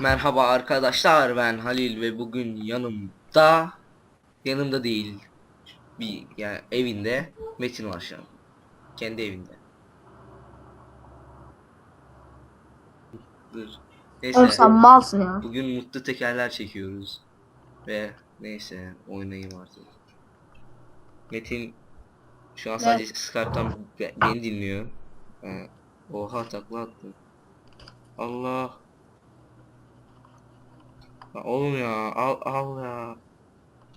Merhaba arkadaşlar ben Halil ve bugün yanımda yanımda değil bir yani evinde Metin var şu an. Kendi evinde. Dur. Neyse. Oğlum sen malsın ya. Bugün mutlu tekerler çekiyoruz. Ve neyse oynayayım artık. Metin şu an sadece Skype'tan be- beni dinliyor. Ha, oha takla attı. Allah. Ya oğlum ya al al ya.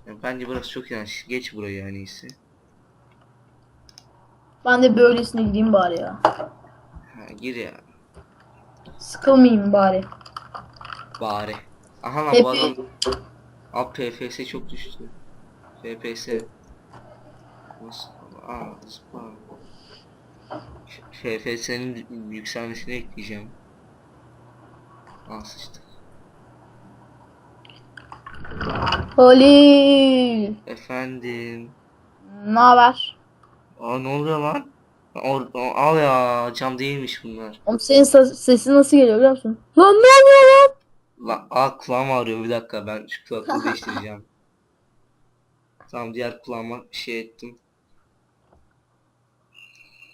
ya bence burası çok yanlış. Geç burayı yani iyisi. Ben de böylesine gideyim bari ya. Ha, gir ya. Sıkılmayayım bari. Bari. Aha lan Hep- bu adam. Abi PFS çok düştü. FPS. Nasıl? Aa zıpla. FPS'nin yükselmesini ekleyeceğim. Aa sıçtık. Halil. Efendim. Ne haber? Aa ne oluyor lan? O- al ya cam değilmiş bunlar. Oğlum senin ses- sesin nasıl geliyor biliyor musun? Lan ne oluyor lan? Lan aa kulağım ağrıyor bir dakika ben şu kulaklığı değiştireceğim. Tamam diğer kulağıma şey ettim.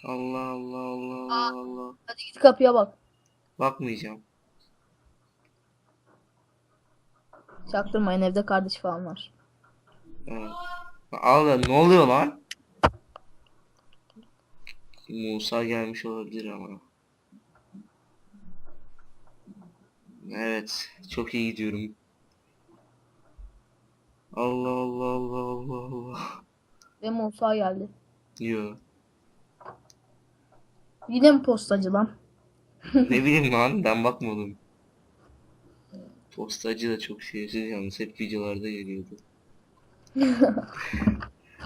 Allah Allah Allah Allah Allah. Hadi git kapıya bak. Bakmayacağım. Çaktırmayın evde kardeş falan var. Evet. Al ya ne oluyor lan? Musa gelmiş olabilir ama. Evet, çok iyi gidiyorum. Allah Allah Allah Allah Allah. Ve Musa geldi. Yo. Yine mi postacı lan? Ne bileyim lan ben bakmadım. Postacı da çok şerefsiz yalnız hep videolarda geliyordu.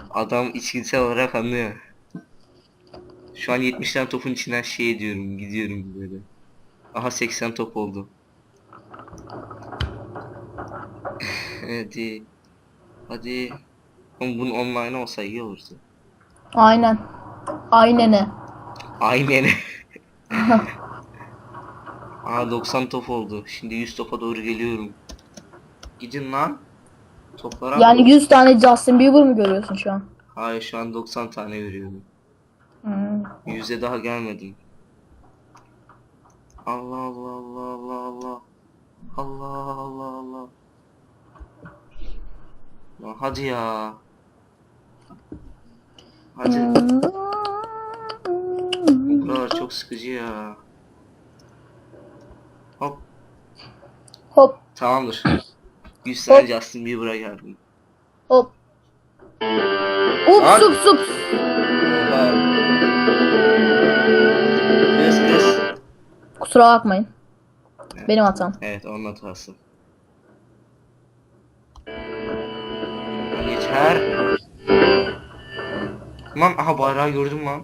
Adam içgüdüsel olarak anlıyor. Şu an 70 tane topun içinden şey ediyorum gidiyorum böyle. Aha 80 top oldu. Hadi. Hadi. Ama bunun online olsa iyi olurdu. Aynen. Aynene. Aynen. Aa 90 top oldu. Şimdi 100 topa doğru geliyorum. Gidin lan. Toplara Yani 100 tane Justin Bieber mı görüyorsun şu an? Hayır şu an 90 tane veriyorum. Hmm. 100'e daha gelmedim. Allah Allah Allah Allah Allah. Allah Allah Allah. Lan hadi ya. Hadi. Buralar çok sıkıcı ya. Hop Tamamdır. 100 tane Justin Bieber'a geldim. hop. Ups Lan. ups. Kusura bakmayın. Benim hatam. Evet onun hatası. Yeter. Tamam aha bayrağı gördüm lan.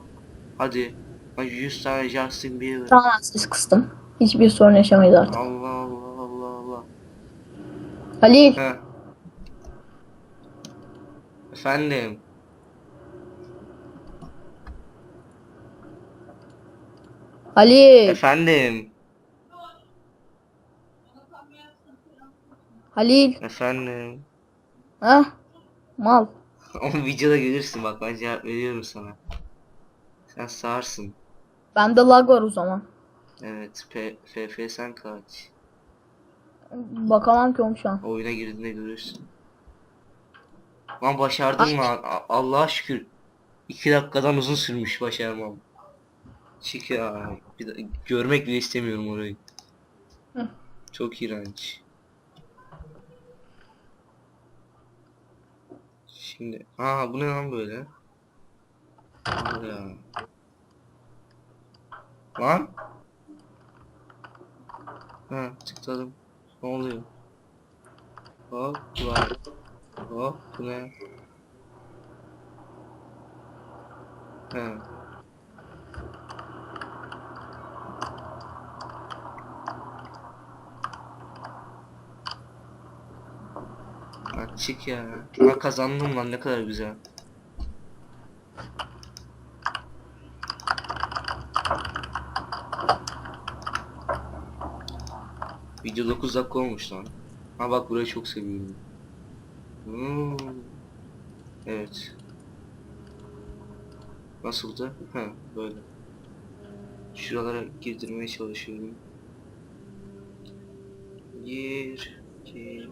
Hadi. Hadi 100 tane Justin Bieber. Tamamen ses kıstım. Hiçbir sorun yaşamayız artık. Allah Allah. Halil. He. Efendim. Halil. Efendim. Halil. Efendim. Ha? Mal. O videoda gelirsin bak ben cevap veriyorum sana. Sen sağırsın. Bende lag var o zaman. Evet. P FF sen kaç. Bakamam ki oğlum şu an. Oyuna girdiğinde görürsün. Lan başardın lan. Allah'a şükür. 2 dakikadan uzun sürmüş başarmam. Çık ya. Bir de, görmek bile istemiyorum orayı. Hı. Çok iğrenç. Şimdi, aa bu ne lan böyle? Ya. Lan? Ha, tıkladım. Ne oluyor? Hop lan. Hop bu ne? He. Lan çık ya. Lan kazandım lan ne kadar güzel. Video 9 dakika olmuş lan. Ha bak burayı çok seviyorum. Hmm. Evet. Nasıldı? Ha böyle. Şuralara girdirmeye çalışıyorum. Gir. Gir.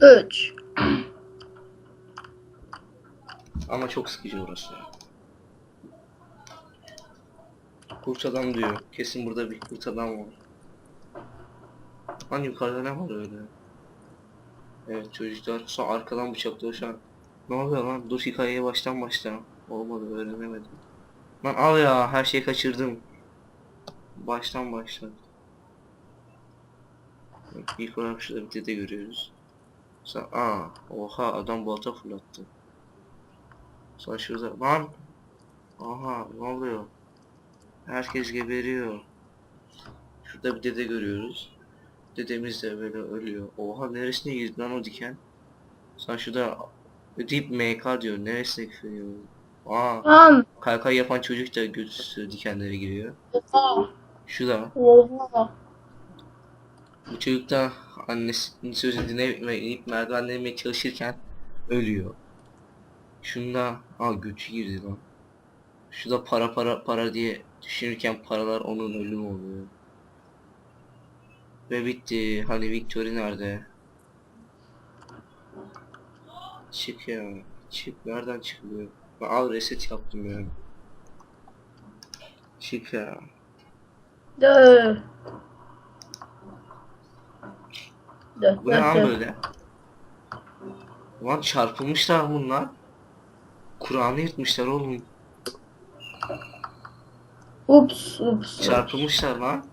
3. Ama çok sıkıcı orası. Kurt adam diyor. Kesin burada bir kurt adam var. Hani yukarıda ne var öyle? Evet çocuklar sonra arkadan bıçaklıyor şu an. Ne oluyor lan? Dur hikayeye baştan başla. Olmadı öğrenemedim. Lan al ya her şeyi kaçırdım. Baştan başla. Bak, İlk olarak şurada bir dede görüyoruz. Sonra aa oha adam balta fırlattı. Sonra şurada lan aha ne oluyor? Herkes geberiyor. Şurada bir dede görüyoruz. Dedemiz de böyle ölüyor. Oha neresine girdi lan o diken? Sonra şurada Deep MK diyor. Neresine giriyor? Aa Lan. kaykay yapan çocuk da götüsü dikenlere giriyor. Oha. Şurada Oha. bu çocuk da annesinin sözünü dinlemeyip merdivenle inmeye çalışırken ölüyor. Şunda aa götü girdi lan. Şurada para para para diye düşünürken paralar onun ölümü oluyor. Ve bitti. Hani Victory nerede? Çık ya. Çık. Nereden çıkılıyor? Ben al reset yaptım ya. Çık ya. Dö. Dö. Bu ne lan böyle? Lan çarpılmışlar bunlar. Kur'an'ı yırtmışlar oğlum. Ups. Ups. Çarpılmışlar lan.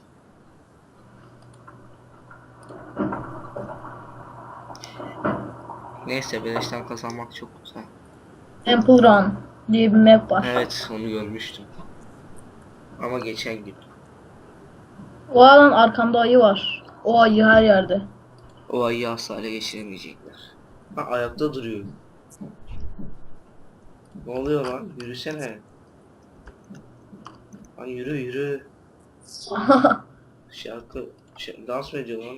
Neyse beleşten kazanmak çok güzel. Temple Run diye bir map var. Evet onu görmüştüm. Ama geçen gün. O alan arkamda ayı var. O ayı her yerde. O ayıyı asla ele geçiremeyecekler. Ha ayakta duruyor. Ne oluyor lan? Yürüsene. Lan yürü yürü. Şarkı, ş- dans mı ediyor lan?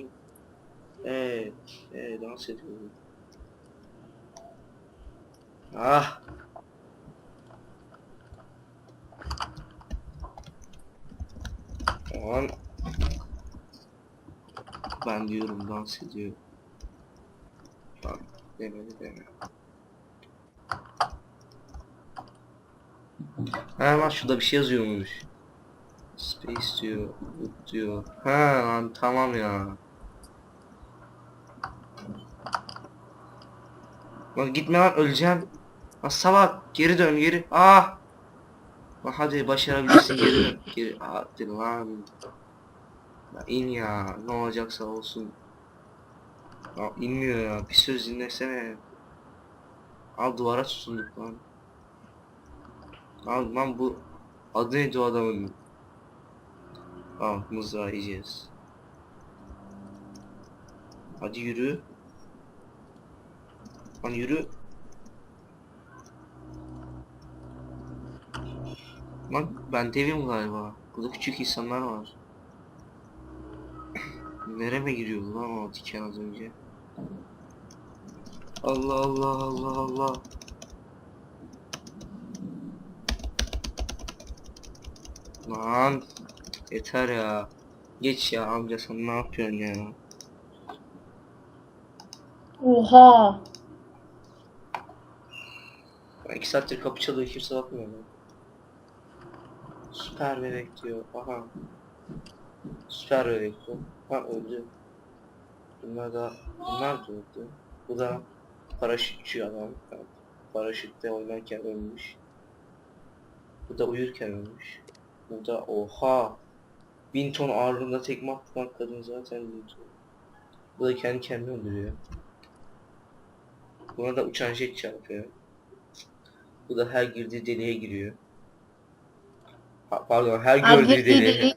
Evet, evet dans ediyor. Ah! Lan. Ben diyorum dans ediyor. Lan demedi deme. Ha lan şurada bir şey yazıyormuş. Space diyor, diyor. Ha lan tamam ya. Lan gitme lan öleceğim. Lan salak geri dön geri. Ah. Lan hadi başarabilirsin geri dön. Geri hadi lan. Ya in ya ne olacaksa olsun. Ya inmiyor ya bir söz dinlesene. Al duvara tutunduk lan. Al lan bu adı neydi o adamın? Al mızrağı yiyeceğiz. Hadi yürü. Lan yürü. Lan ben devim galiba. Burada küçük insanlar var. Nereme giriyor lan o diken az önce? Allah Allah Allah Allah. Lan yeter ya. Geç ya amca sen ne yapıyorsun ya? Oha. Ben iki saattir kapı çalıyor kimse bakmıyor lan. Süper bebek diyor. Aha. Süper bebek bu. Ha öldü. Bunlar da bunlar da öldü. Bu da paraşütçü adam. Yani paraşütte oynarken ölmüş. Bu da uyurken ölmüş. Bu da oha. Bin ton ağırlığında tekme atmak kadın zaten ton. Bu da kendi kendini öldürüyor. Buna da uçan jet çarpıyor. Bu da her girdiği deliğe giriyor. Ha, pardon her Her gördüğü girdiği deliğe. deliğe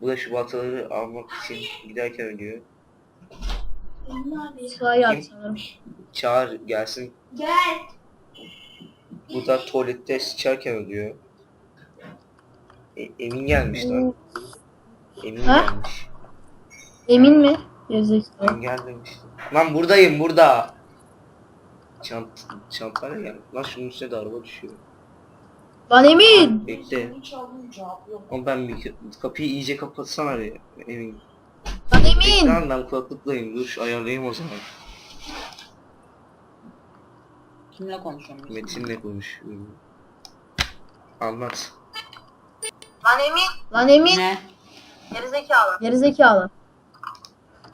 Bu da şu baltaları almak için giderken ölüyor. Sırayı at sanırım. Çağır gelsin. Gel. Bu da tuvalette sıçarken ölüyor. E, Emin gelmiş lan. Emin Ha? gelmiş. Emin mi? Ben geldim işte. Lan buradayım burada. Çant çantayla gel. Lan şunun üstüne de araba düşüyor. Lan Emin. Bekle. Ama ben bir kapıyı iyice kapatsana bir emin. Lan Emin. Lan ben kulaklıklayım. Dur şu ayarlayayım o zaman. Kimle konuşuyorum? Metinle konuşuyorum. Anlat. Lan Emin, Lan Emin. Ne? gerizekalı. Gerizekalı.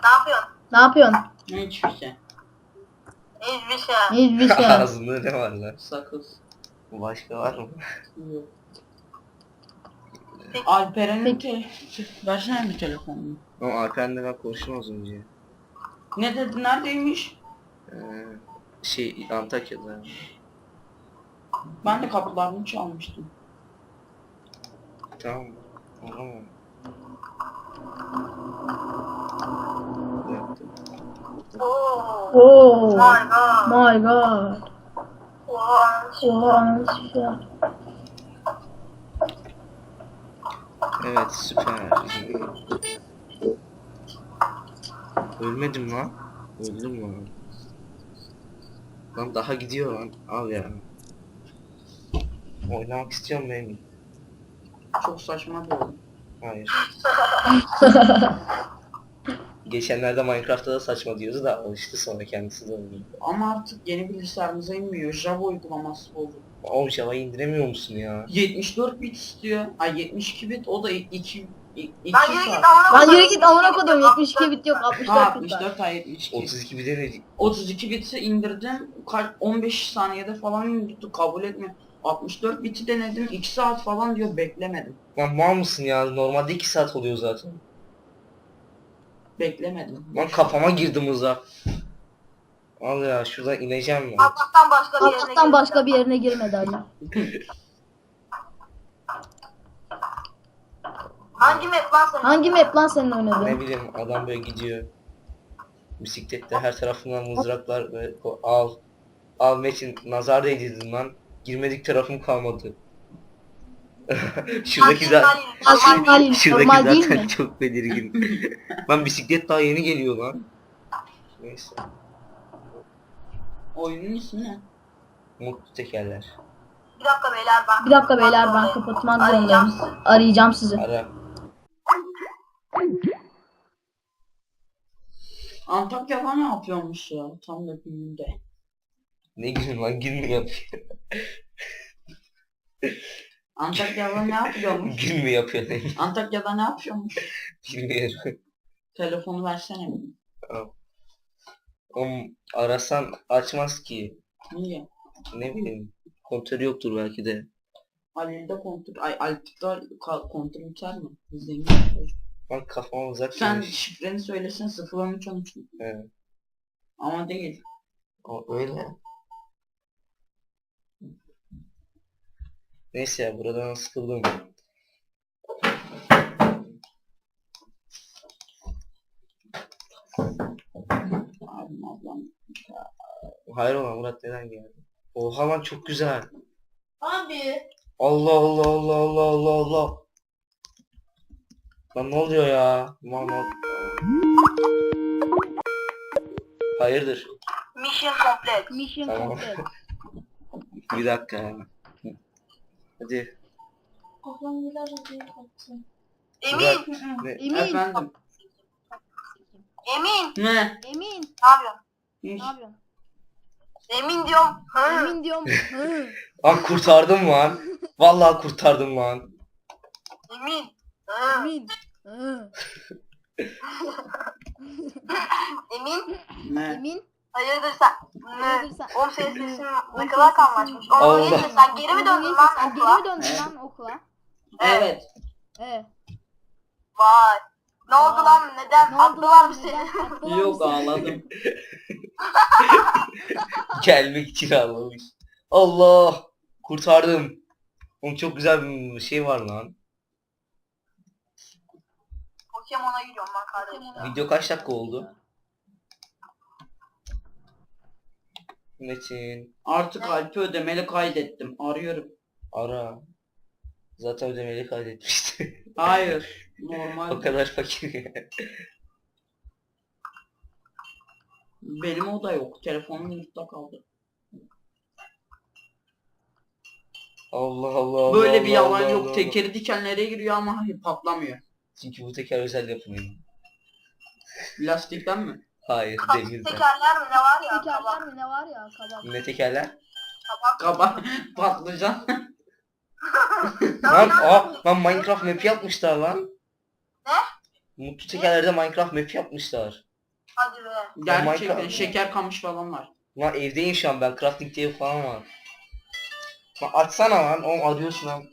Ne yapıyorsun? Ne yapıyorsun? Ne hiçbir şey. Hiçbir şey. Hiçbir şey. Ağzında ne var lan? Sakız. Başka var mı? Yok. Alperen'in te... Versene bir telefonunu. Ama Alperen'le ben konuştum az önce. Ne dedi? Neredeymiş? Ee, şey Antakya'da. Ben de kapılarını çalmıştım. Tamam. Tamam. Oo. Oo. My god. My god. Oha. Oha anasını. Evet süper. Ölmedim lan. Öldüm lan. Lan daha gidiyor lan. Al ya. Oynamak istiyorum ben. Çok saçma oyun. Hayır. Geçenlerde Minecraft'ta da saçma diyordu da alıştı sonra kendisi de oynuyor. Ama artık yeni bilgisayarımıza inmiyor. Java uygulaması oldu. Oğlum Java'yı indiremiyor musun ya? 74 bit istiyor. Ay 62 bit o da 2 2 Lan yürü git saat. amına Lan yürü git amına kodum 72 bit yok Ha 64 bit var. 64 ay 72. 32 bir de ne? 32 biti indirdim. Kaç 15 saniyede falan indirdi. Kabul etmiyor. 64 biti denedim. 2 saat falan diyor beklemedim. Lan mal mısın ya? Normalde 2 saat oluyor zaten. Beklemedim. Lan kafama girdim hıza. Al ya şuradan ineceğim ben. Allah'tan başka bir yerine Allah'tan başka bir yerine girmedi Ali. Hangi map lan senin? Hangi map lan senin oynadığın? Ne bileyim adam böyle gidiyor. Bisiklette her tarafından mızraklar ve o- al. Al Metin nazar değdirdin lan. Girmedik tarafım kalmadı. şuradaki zaten? Normal değil, şuradaki normal değil zaten mi? çok belirgin. lan bisiklet daha yeni geliyor lan. Neyse. Oyunun ismi ne? Mutlu tekerler. Bir dakika beyler ben. Bir dakika beyler ben kapatmak Arayacağım zorundayım. Arayacağım sizi. Ara. Antakya'da ne yapıyormuş ya? Tam da gününde. Ne gülün lan gülme yapıyor. Antakya'da ne yapıyormuş? gülme yapıyor ne Antakya'da ne yapıyormuş? bilmiyorum. Telefonu versene bir. Oğlum arasan açmaz ki. Niye? Ne bileyim. Kontörü yoktur belki de. Halil'de kontrol, ay Alp'te kontrol biter mi? Zengin. Lan kafama uzak Sen gelmiş. şifreni söylesen 013 13 Evet. ama değil. O öyle. Neyse ya buradan sıkıldım. Abim ablam. Hayır olan Murat neden geldi? Oha lan çok güzel. Abi. Allah Allah Allah Allah Allah Allah. Lan ne oluyor ya? Mama. Hayırdır? Mission complete. Mission Tamam. complete. Bir dakika. Hadi. Emin. Murat, ne? Emin. Efendim. Emin. Ne? Emin. Ne yapıyorsun? Ne yapıyorsun? Emin diyorum. Hı. Emin diyorum. Hı. Lan kurtardım lan. Vallahi kurtardım lan. Emin. Hı. Emin. Hı. Emin. Ne? Emin. Hayırdır sen? Hayırdır Ne? sen? Oğlum senin sesin Oğlum ne kadar senin kalmışmış. Onu Allah. neyse sen geri mi döndün lan Sen geri okula? mi döndün lan okula? Evet. Evet. Vay. Ne oldu Vay. lan? Neden? Ne oldu Attılar lan? mı seni? Neden attılar Yok mı seni? ağladım. Gelmek için ağlamış. Allah! Kurtardım. Oğlum çok güzel bir şey var lan. Pokemon'a gidiyorum ben kardeşim. Video kaç dakika oldu? Metin Artık Alp'i ödemeli kaydettim. Arıyorum. ara. Zaten ödemeli kaydetmişti. Hayır. o Normal. kadar fakir. Benim o da yok. Telefonum yurtta kaldı. Allah Allah. Böyle Allah, bir yalan Allah, yok. Allah. Tekeri dikenlere giriyor ama hayır patlamıyor. Çünkü bu teker özel yapılıyor. Lastikten mi? Hayır Kabak demirden. tekerler mi ne var ya? Tekerler Kabak. mi ne var ya kabak. Ne tekerler? Kaba patlıcan. Lan aa lan Minecraft map yapmışlar lan. Ne? Mutlu tekerlerde Minecraft map yapmışlar. Hadi be. Gerçekten Minecraft- şeker kamış falan var. Lan evdeyim şu an ben crafting table falan var. Lan açsana lan oğlum arıyorsun lan.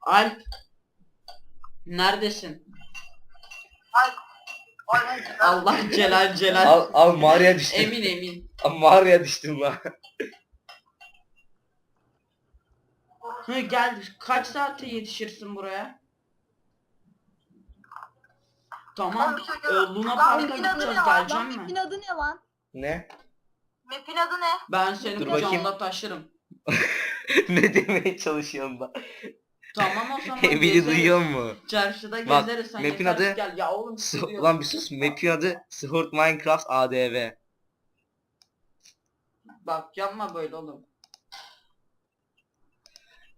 Alp. Neredesin? Ay. Allah celal celal. Al al mağaraya düştüm. Emin emin. Al mağaraya düştüm lan. Hı, gel kaç saatte yetişirsin buraya? Tamam. Diyorum. Luna Park'a map'in adı gideceğiz ne lan? Lan mi? map'in adı ne lan? Ne? Map'in adı ne? Ben seni Dur kucağımda taşırım. ne demeye çalışıyorsun lan? Tamam o zaman Beni gezeriz. duyuyor mu? Çarşıda Bak, gezeriz sen map'in yeter ki adı- gel. Ya oğlum S- gidiyor. Ulan bir sus. Map'in adı Sword Minecraft ADV. Bak yapma böyle oğlum.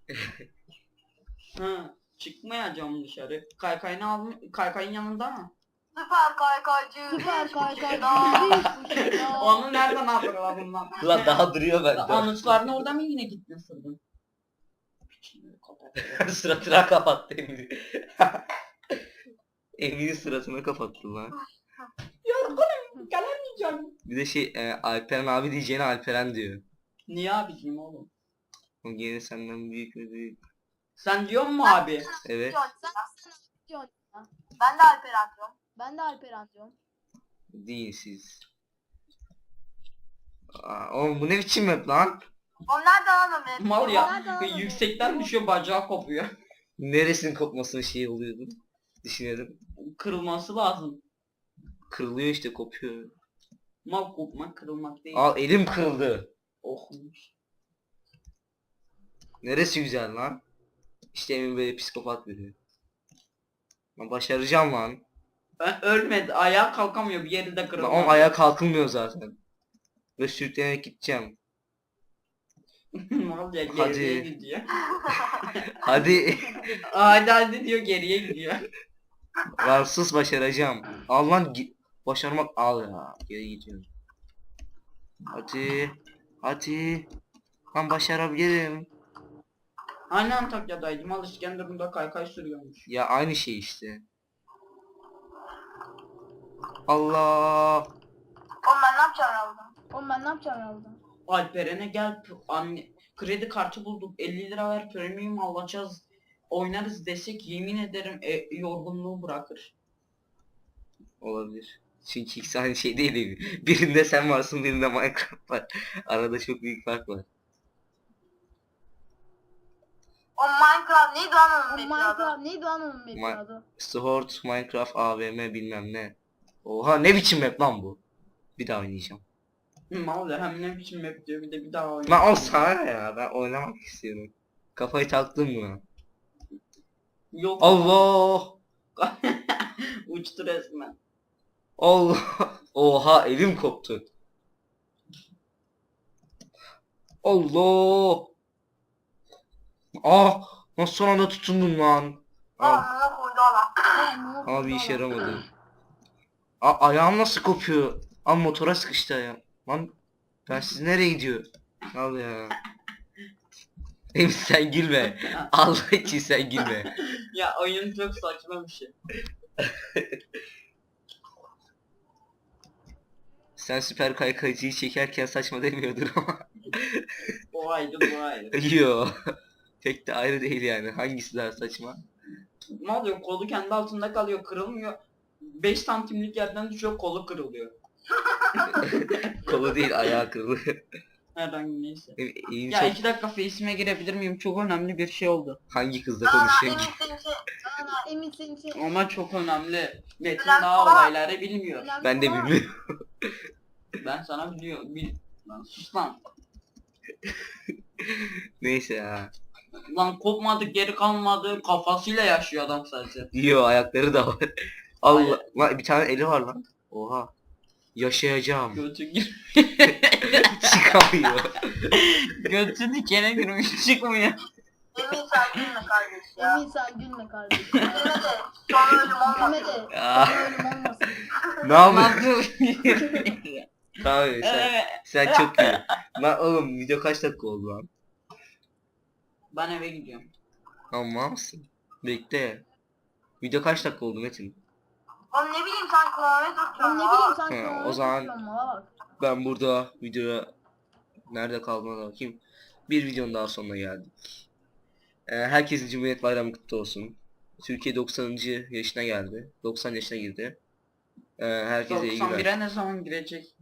Hı, çıkmayacağım dışarı. Kaykayını almış, kaykayın yanında mı? Süper kaykaycı. Süper kaykay. Aa. Onu nereden hatırladın lan? Ulan daha duruyor bende. Anıtlarını orada mı yine gittin sırdın? Suratına kapattı Emin'i. Emin'in suratına kapattı lan. Yorgunum, gelemeyeceğim. Bir de şey e, Alperen abi diyeceğine Alperen diyor. Niye abicim oğlum? O gene senden büyük mü büyük. Sen diyor mu abi? Evet. Sen sen diyorsun ya. Ben de Alperen diyorum. Ben de Alperen diyorum. Değil siz. Aa, oğlum bu ne biçim map lan? O nereden lan o map? Mal ya. Anladın? Yüksekten düşüyor bacağı kopuyor. Neresinin kopmasına şey oluyordu? Düşünelim. Kırılması lazım. Kırılıyor işte kopuyor. Mal kopmak kırılmak değil. Al elim kırıldı. Okumuş. Neresi güzel lan? İşte Emin böyle psikopat biri. Ben başaracağım lan. Ben ölmedi. Ayağa kalkamıyor. Bir yeri de Lan kırıldı. oğlum ayağa kalkılmıyor zaten. Ve sürüklenerek gideceğim. Hadi. geriye gidiyor. Hadi. hadi hadi diyor geriye gidiyor. lan sus başaracağım. Al lan gi- başarmak al ya. Geri gidiyorum. Hadi. Hadi. Lan başarabilirim. Hani Antakya'daydım. Al İskenderun'da kaykay sürüyormuş. Ya aynı şey işte. Allah. Oğlum ben ne yapacağım ya burada? Oğlum ben ne yapacağım ya burada? Alperen'e gel anne kredi kartı bulduk 50 lira ver premium alacağız oynarız desek yemin ederim e, yorgunluğu bırakır. Olabilir. Çünkü ikisi aynı şey değil mi? Birinde sen varsın birinde Minecraft var. Arada çok büyük fark var. O Minecraft neydi lan onun? Minecraft neydi lan onun Ma- adı? Sword, Minecraft, AVM bilmem ne. Oha ne biçim map lan bu? Bir daha oynayacağım. Mal ya hem ne biçim map diyor bir de bir daha oynuyor. Lan o sana ne ya ben oynamak istiyorum. Kafayı taktım buna. Yok. Allah! Uçtu resmen. Allah! Oha elim koptu. Allah! Ah! Nasıl son anda tutundum lan? Aa Ah, ama bir işe yaramadı. A ayağım nasıl kopuyor? Al motora sıkıştı ayağım. Lan ben siz nereye gidiyor? Al ya. Sen gülme. Allah için sen gülme. Ya oyun çok saçma bir şey. Sen süper kaykaycıyı çekerken saçma demiyordur ama. O ayrı bu ayrı. Yo. Pek de ayrı değil yani. Hangisi daha saçma? Ne oluyor kolu kendi altında kalıyor kırılmıyor. 5 santimlik yerden düşüyor kolu kırılıyor. Kolu değil ayağı kırılıyor. Herhangi neyse. Ya çok iki dakika face'ime girebilir miyim? Çok önemli bir şey oldu. hangi kızla emin ki? seninki. Aa, emin seninki. Ama çok önemli. Metin Önemli daha olan- olayları bilmiyor. Önemli Ben de bilmiyorum. Ben sana biliyorum. Bil... Lan sus lan. Neyse ya. Lan kopmadı geri kalmadı kafasıyla yaşıyor adam sadece. Yo ayakları da var. Allah. Lan bir tane eli var lan. Oha. Yaşayacağım. Götü gir. Çıkamıyor. Götü dikene girmiş çıkmıyor. Emin sen gülme kardeş ya. Emin sen gülme kardeşim. Gülme de sonra ölüm Gülme olmasın. de Ah. sonra ölüm olmasın. ne yapıyorsun? Tamam sen, sen çok iyi. Lan oğlum video kaç dakika oldu lan? ben eve gidiyorum. Tamam mısın? Bekle. Video kaç dakika oldu Metin? Oğlum ne bileyim sen Ben tutuyorsun. ne bileyim sen kronometre o zaman- tutuyorsun, mala bak. Ben burada videoya nerede kaldığına bakayım. Bir videonun daha sonuna geldik. Ee, herkesin Cumhuriyet Bayramı kutlu olsun. Türkiye 90. yaşına geldi. 90 yaşına girdi. Ee, herkese iyi günler. 91'e ne zaman girecek?